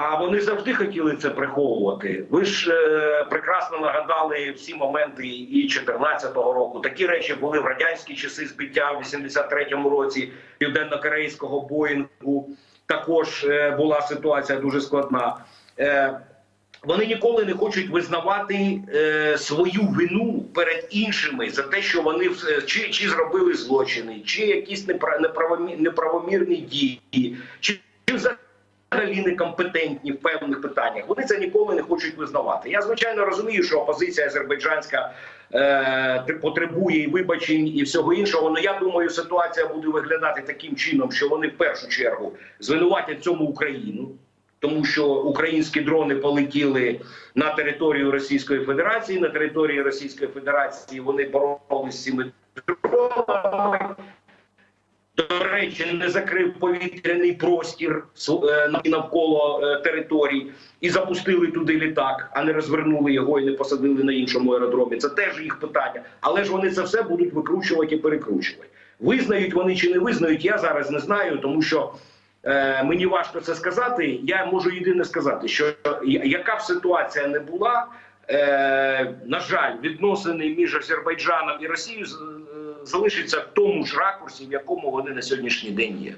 А вони завжди хотіли це приховувати. Ви ж е, прекрасно нагадали всі моменти і 14-го року. Такі речі були в радянські часи збиття в 83-му році південно-корейського Боїнгу. Також е, була ситуація дуже складна. Е, вони ніколи не хочуть визнавати е, свою вину перед іншими за те, що вони е, чи, чи зробили злочини, чи якісь непра- неправомі- неправомірні дії, чи, чи взагалі некомпетентні в певних питаннях. Вони це ніколи не хочуть визнавати. Я звичайно розумію, що опозиція азербайджанська е, потребує і вибачень і всього іншого. Але я думаю, ситуація буде виглядати таким чином, що вони в першу чергу звинуватять цьому Україну. Тому що українські дрони полетіли на територію Російської Федерації. На території Російської Федерації вони боролися з цими дронами. Речі, не закрив повітряний простір е, навколо е, територій і запустили туди літак, а не розвернули його і не посадили на іншому аеродромі. Це теж їх питання. Але ж вони це все будуть викручувати і перекручувати. Визнають вони чи не визнають, я зараз не знаю, тому що е, мені важко це сказати. Я можу єдине сказати, що яка б ситуація не була, е, на жаль, відносини між Азербайджаном і Росією залишаться в тому ж ракурсі, в якому вони на сьогоднішній день є.